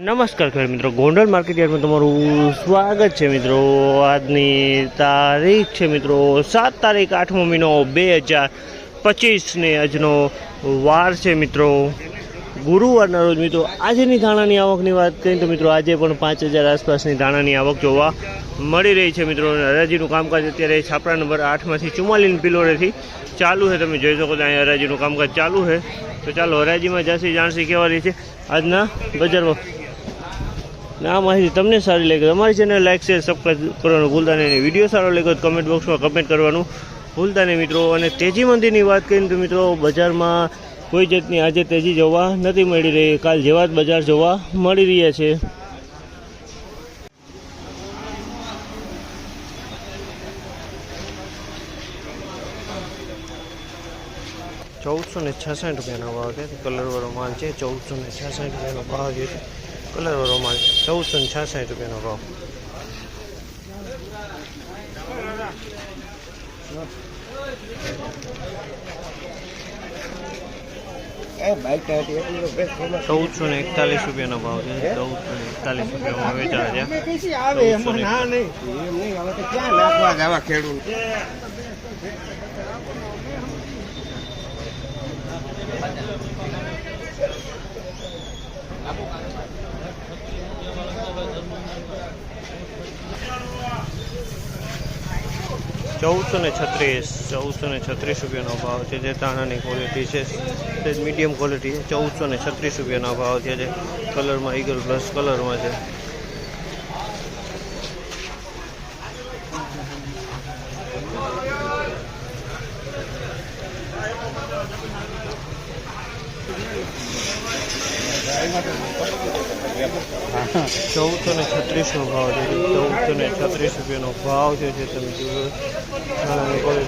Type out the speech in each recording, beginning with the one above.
નમસ્કાર ખેડૂત મિત્રો, ગોંડલ માર્કેટ તમારું સ્વાગત છે મિત્રો. આજની તારીખ છે મિત્રો, સાત તારીખ, આઠમો મહિનો બે હજાર પચીસને આજનો વાર છે મિત્રો. ગુરુવારના રોજ મિત્રો, આજની ધાણાની આવકની વાત કરીએ તો મિત્રો, આજે પણ પાંચ હજાર આસપાસની ધાણાની આવક જોવા મળી રહી છે મિત્રો. હરાજીનું કામકાજ અત્યારે છાપરા નંબર આઠમાંથી ચુમ્માલીન પિલોરેથી ચાલુ છે. તમે જોઈ શકો છો અહીંયા હરાજીનું કામકાજ ચાલુ છે. તો ચાલો હરાજીમાં જાસી જાણસી કેવા રહી છે આજના બજારમાં. ને આ માહિતી તમને સારી લાગે અમારી ચેનલ લાઈક શેર સબસ્ક્રાઈબ કરવાનું ભૂલતા નહીં. વીડિયો સારો લાગ્યો તો કમેન્ટ બોક્સમાં કમેન્ટ કરવાનું ભૂલતા નહીં મિત્રો. અને તેજી મંદિરની વાત કરીને તો મિત્રો, બજારમાં કોઈ જાતની આજે તેજી જોવા નથી મળી રહી. કાલ જેવા જ બજાર જોવા મળી રહ્યા છે. ચૌદસો ને છસઠ રૂપિયાનો ભાવ છે. કલરવાળો માલ છે. ચૌદસો ને છસઠ રૂપિયાનો ભાવ છે. કલરવાળો માલ ચૌદસો ને છાસઠ રૂપિયાનો ભાવ ચૌદસો ને એકતાલીસ રૂપિયાનો ભાવ છે. ચૌદસો ને એકતાલીસ રૂપિયામાં વેચાણ છે. ચૌદસો ને છત્રીસ, ચૌદસો ને છત્રીસ રૂપિયાનો ભાવ છે જે તાણાની ક્વોલિટી છે. તે મીડિયમ ક્વોલિટી છે. ચૌદસો ને છત્રીસ રૂપિયાનો ભાવ છે જે કલરમાં ઈગલ પ્લસ કલરમાં છે. ચૌદસો ને છત્રીસનો ભાવ છે. ચૌદસો ને છત્રીસ રૂપિયાનો ભાવ છે જે તમે જુઓ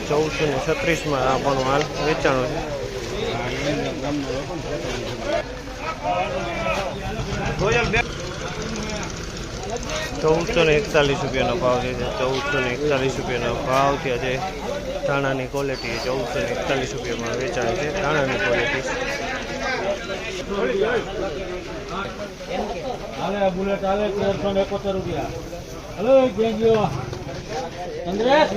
ચૌદસો ને છત્રીસમાં આ પણ માલ વેચાણો છે. ચૌદસો ને એકતાલીસ રૂપિયાનો ભાવ છે ચૌદસો ને એકતાલીસ રૂપિયાનો ભાવ છે. ધાણાની ક્વોલિટી ચૌદસો ને એકતાલીસ રૂપિયામાં વેચાય છે. ધાણાની ક્વોલિટી હાલે બુલેટ હાલે તેરસો ને એકોતેર રૂપિયા. હલો ચંદ્રેશ?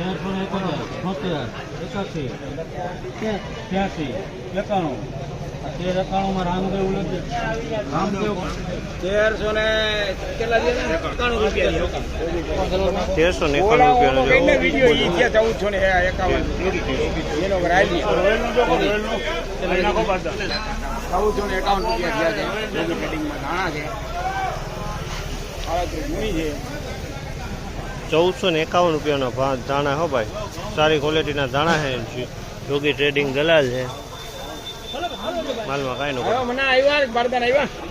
એકોતેર છોતેર એકાસી ત્યાસી એકાણું. તેર એકાણુંમાં રામદેવ રામદેવ તેરસો ને કેટલા એકાણું રૂપિયા તેરસો ને એકાણું રૂપિયાનો વીડિયો ઈ જેવો ચૌદસો ને એકાવન. એનો રાજી ચૌદસો ને એકાવન રૂપિયા થયા છે. યોગી નાણાં છે. આડત્રીસ ગુણી છે. ચૌદસો ને એકાવન રૂપિયાનો ભાવ ધાણા હો ભાઈ. સારી ક્વોલિટીના ધાણા છે યોગી ટ્રેડિંગ દલાલ છે. માલમાં કાંઈ નો મને આવ્યા બારદાન આવ્યા.